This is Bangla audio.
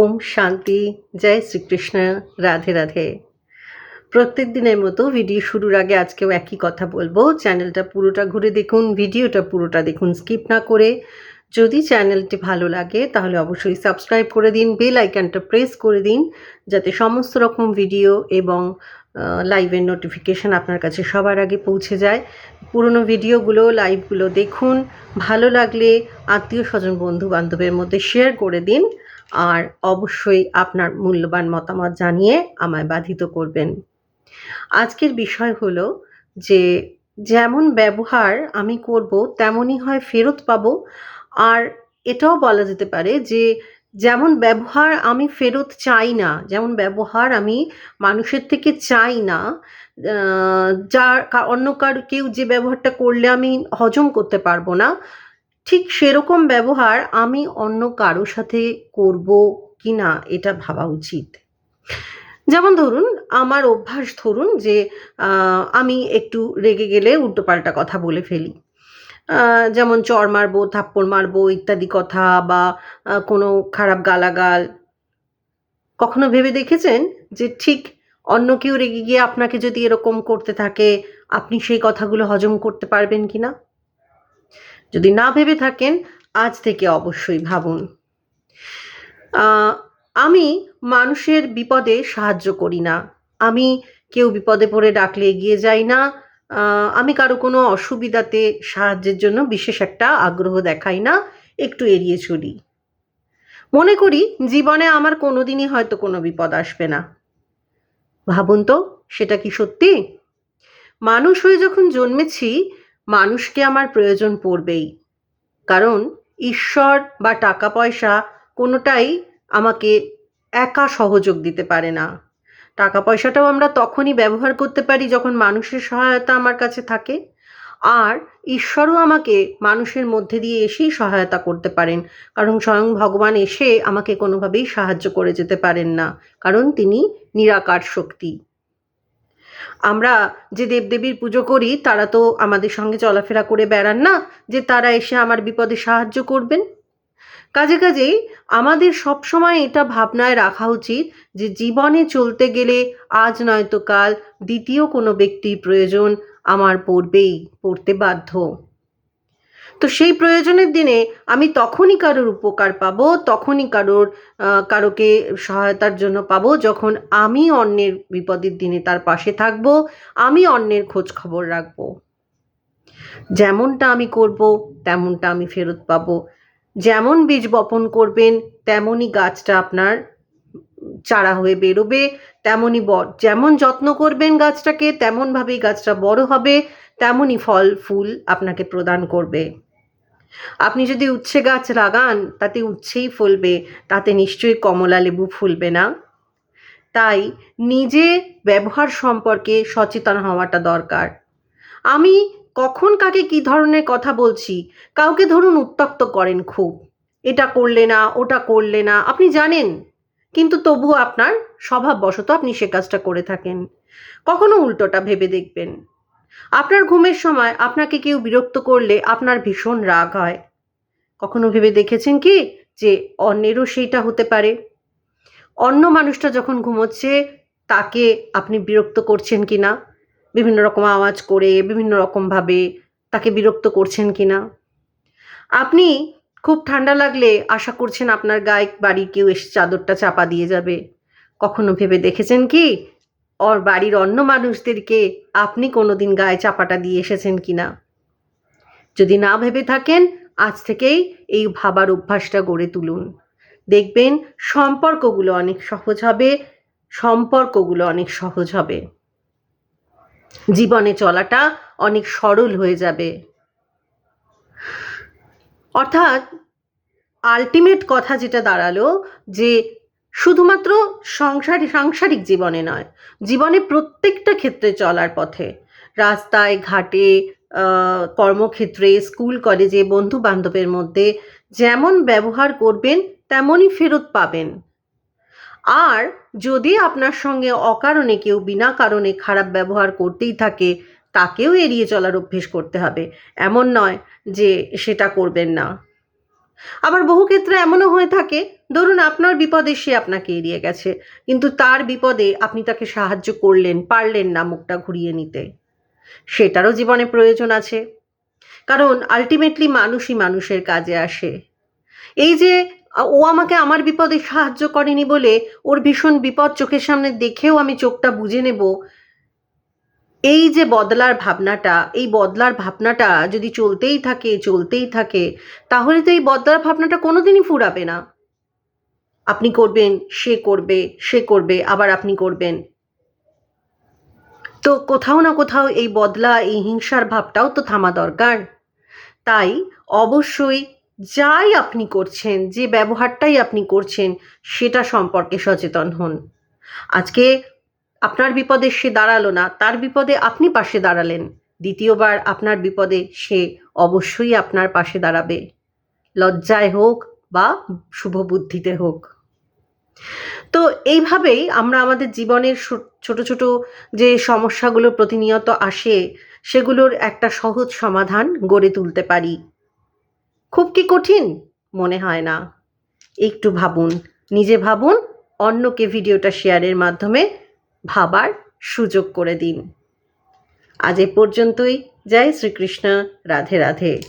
ওম শান্তি, জয় শ্রীকৃষ্ণ, রাধে রাধে। প্রত্যেক দিনের মতো ভিডিও শুরুর আগে আজকেও একই কথা বলব। চ্যানেলটা পুরোটা ঘুরে দেখুন, ভিডিওটা পুরোটা দেখুন, স্কিপ না করে যদি চ্যানেলটি ভালো লাগে তাহলে অবশ্যই সাবস্ক্রাইব করে দিন, বেল আইকনটা প্রেস করে দিন, যাতে সমস্ত রকম ভিডিও এবং লাইভের নোটিফিকেশান আপনার কাছে সবার আগে পৌঁছে যায়। পুরনো ভিডিওগুলো, লাইভগুলো দেখুন, ভালো লাগলে আত্মীয় স্বজন বন্ধু বান্ধবের মধ্যে শেয়ার করে দিন। আর অবশ্যই আপনার মূল্যবান মতামত জানিয়ে আমায় বাধিত করবেন। আজকের বিষয় হলো যে, যেমন ব্যবহার আমি করব, তেমনই হয় ফেরত পাবো। আর এটাও বলা যেতে পারে যে, যেমন ব্যবহার আমি ফেরত চাই না, যেমন ব্যবহার আমি মানুষের থেকে চাই না যার অন্য কার, কেউ যে ব্যবহারটা করলে আমি হজম করতে পারব না ঠিক সেরকম ব্যবহার আমি অন্য কারোর সাথে করব কি না এটা ভাবা উচিত। যেমন ধরুন, আমার অভ্যাস ধরুন যে আমি একটু রেগে গেলে উল্টোপাল্টা কথা বলে ফেলি। যেমন চর মারবো, থাপ্পড় মারবো ইত্যাদি কথা বা কোনো খারাপ গালাগাল। কখনো ভেবে দেখেছেন যে, ঠিক অন্য কেউ রেগে গিয়ে আপনাকে যদি এরকম করতে থাকে, আপনি সেই কথাগুলো হজম করতে পারবেন কি না যদি না ভেবে থাকেন, আজ থেকে অবশ্যই ভাবুন। আমি মানুষের বিপদে সাহায্য করি না। আমি কেউ বিপদে পড়ে ডাকলে এগিয়ে যাই না। আমি কারও কোনো অসুবিধাতে সাহায্যের জন্য বিশেষ একটা আগ্রহ দেখাই না। একটু এড়িয়ে চলি। মনে করি জীবনে আমার কোনোদিনই হয়তো কোনো বিপদ আসবে না। ভাবুন তো, সেটা কি সত্যি? মানুষ হয়ে যখন জন্মেছি মানুষকে আমার প্রয়োজন পড়বেই। কারণ ঈশ্বর বা টাকা পয়সা কোনোটাই আমাকে একা সহযোগ দিতে পারে না। টাকা পয়সাটাও আমরা তখনই ব্যবহার করতে পারি যখন মানুষের সহায়তা আমার কাছে থাকে। আর ঈশ্বরও আমাকে মানুষের মধ্যে দিয়ে এসেই সহায়তা করতে পারেন। কারণ স্বয়ং ভগবান এসে আমাকে কোনোভাবেই সাহায্য করে যেতে পারেন না। কারণ তিনি নিরাকার শক্তি। আমরা যে দেবদেবীর পুজো করি, তারা তো আমাদের সঙ্গে চলাফেরা করে বেড়ান না, যে তারা এসে আমার বিপদে সাহায্য করবেন। কাজে কাজেই আমাদের সবসময় এটা ভাবনায় রাখা উচিত যে জীবনে চলতে গেলে আজ নয়তো কাল দ্বিতীয় কোনো ব্যক্তির প্রয়োজন আমার পড়বেই, পড়তে বাধ্য। তো সেই প্রয়োজনের দিনে আমি তখনই কারোর উপকার পাবো, তখনই কারোর কারোকে সহায়তার জন্য পাবো যখন আমি অন্যের বিপদের দিনে তার পাশে থাকব, আমি অন্যের খোঁজ খবর রাখব। যেমনটা আমি করব, তেমনটা আমি ফেরত পাবো। যেমন বীজ বপন করবেন, তেমনই গাছটা আপনার চারা হয়ে বেরোবে, তেমনই যেমন যত্ন করবেন গাছটাকে, তেমনভাবেই গাছটা বড় হবে, তেমনই ফল, ফুল আপনাকে প্রদান করবে। আপনি যদি উচ্ছে গাছ লাগান, তাতে উচ্ছেই ফলবে, তাতে নিশ্চয়ই কমলা লেবু ফুলবে না। তাই নিজে ব্যবহার সম্পর্কে সচেতন হওয়াটা দরকার। আমি কখন কাকে কি ধরনের কথা বলছি, কাউকে ধরুন উত্তক্ত করেন খুব। এটা করলে না, ওটা করলে না, আপনি জানেন। কিন্তু তবুও আপনার স্বভাববশত আপনি সে কাজটা করে থাকেন। কখনো উল্টোটা ভেবে দেখবেন। আপনার ঘুমের সময় আপনাকে কেউ বিরক্ত করলে আপনার ভীষণ রাগ হয়। কখনো ভেবে দেখেছেন কি যে অন্যেরও সেইটা হতে পারে? অন্য মানুষটা যখন ঘুমোচ্ছে, তাকে আপনি বিরক্ত করছেন কি না বিভিন্ন রকম আওয়াজ করে, বিভিন্ন রকমভাবে তাকে বিরক্ত করছেন কি না আপনি খুব ঠান্ডা লাগলে আশা করছেন আপনার গায়ে বাড়ি কেউ এসে চাদরটা চাপা দিয়ে যাবে। কখনো ভেবে দেখেছেন কি ওর বাড়ির অন্য মানুষদেরকে আপনি কোনোদিন গায়ে চাপাটা দিয়ে এসেছেন কি না? যদি না ভেবে থাকেন, আজ থেকেই এই ভাবার অভ্যাসটা গড়ে তুলুন। দেখবেন সম্পর্কগুলো অনেক সহজ হবে, সম্পর্কগুলো অনেক সহজ হবে। জীবনে চলাটা অনেক সরল হয়ে যাবে। অর্থাৎ আলটিমেট কথা যেটা দাঁড়াল যে শুধুমাত্র সংসারী, সাংসারিক জীবনে নয়, জীবনে প্রত্যেকটা ক্ষেত্রে চলার পথে। রাস্তায়, ঘাটে কর্মক্ষেত্রে, স্কুল, কলেজে বন্ধু বান্ধবের মধ্যে যেমন ব্যবহার করবেন, তেমনই ফেরত পাবেন। আর যদি আপনার সঙ্গে অকারণে কেউ বিনা কারণে খারাপ ব্যবহার করতেই থাকে, তাকেও এড়িয়ে চলার অভ্যেস করতে হবে। এমন নয় যে সেটা করবেন না। আবার বহু ক্ষেত্রে এমনও হয়ে থাকে, ধরুন আপনার বিপদে সে আপনাকে এড়িয়ে গেছে, কিন্তু তার বিপদে আপনি তাকে সাহায্য করলেন, পারলেন না মুখটা ঘুরিয়ে নিতে। সেটারও জীবনে প্রয়োজন আছে। কারণ আলটিমেটলি মানুষই মানুষের কাজে আসে। এই যে, ও আমাকে আমার বিপদে সাহায্য করেনি বলে ওর ভীষণ বিপদ চোখের সামনে দেখেও আমি চোখটা বুঝে নেব এই যে বদলার ভাবনাটা, এই বদলার ভাবনাটা যদি চলতেই থাকে চলতেই থাকে, তাহলে তো এই বদলার ভাবনাটা কোনোদিনই ফুরাবে না। আপনি করবেন, সে করবে সে করবে, আবার আপনি করবেন। তো কোথাও না কোথাও এই বদলা, এই হিংসার ভাবটাও তো থামা দরকার। তাই অবশ্যই যাই আপনি করছেন, যে ব্যবহারটাই আপনি করছেন, সেটা সম্পর্কে সচেতন হন। আজকে আপনার বিপদে সে দাঁড়াল না, তার বিপদে আপনি পাশে দাঁড়ালেন। দ্বিতীয়বার আপনার বিপদে সে অবশ্যই আপনার পাশে দাঁড়াবে। লজ্জায় হোক বা শুভ বুদ্ধিতে হোক। তো এইভাবেই আমরা আমাদের জীবনের ছোট ছোট যে সমস্যাগুলো প্রতিনিয়ত আসে, সেগুলোর একটা সহজ সমাধান গড়ে তুলতে পারি। খুব কি কঠিন? মনে হয় না। একটু ভাবুন, নিজে ভাবুন, অন্যকে ভিডিওটা শেয়ারের মাধ্যমে ভাবার সুযোগ করে দিন। আজ এ পর্যন্তই। জয় শ্রীকৃষ্ণ। রাধে রাধে।